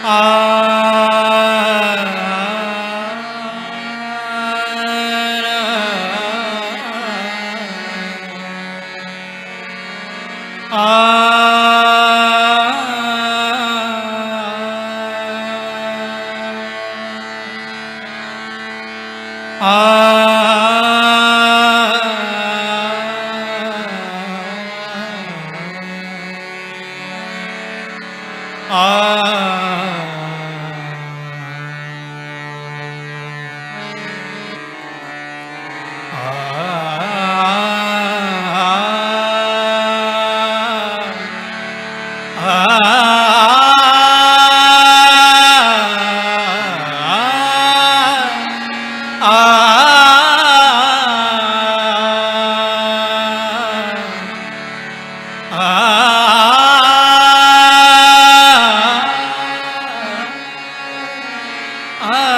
Ah Ah.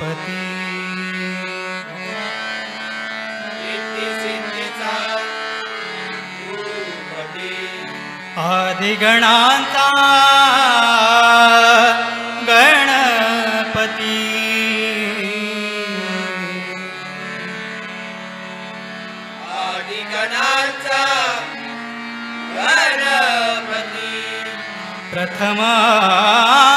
तूपती आदिगणान्ता Ganpati. आदिगणाचा Ganpati. प्रथमारम्भी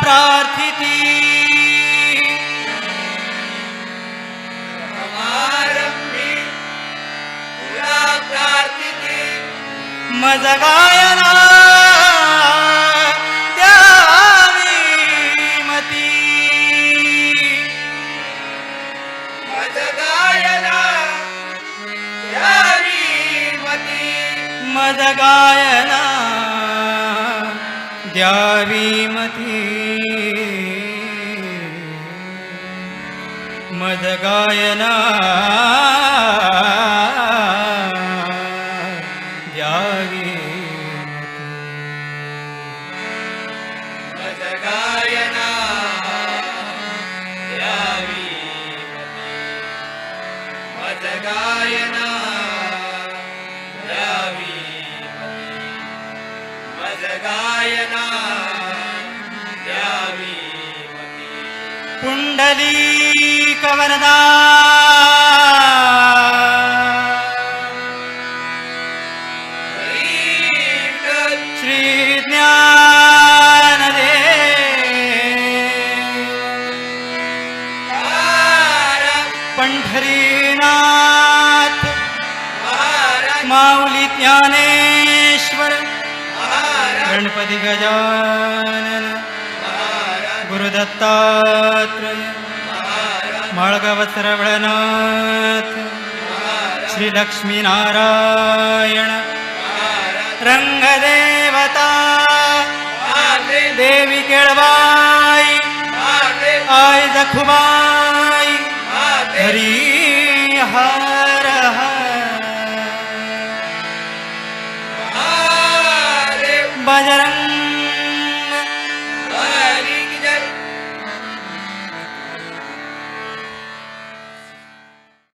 प्रार्थिती। समारंभी मज गायना द्यावी मती। मज गायना यावी मती। मज गायना द्यावी मती। मज गायना द्यावी मज गायना यावी मज गायना गायना यावी पुण्डली कवरदा श्री ज्ञानदे पंढरीनाथ माऊली ज्ञानेश्वर गणपती गजानन। गुरुदत्तात्रय माळगावसरवळनाथ श्रीलक्ष्मीनारायण रङ्गदेवता देवी केळबाई आय जखुबाई हरी हर। बजरंग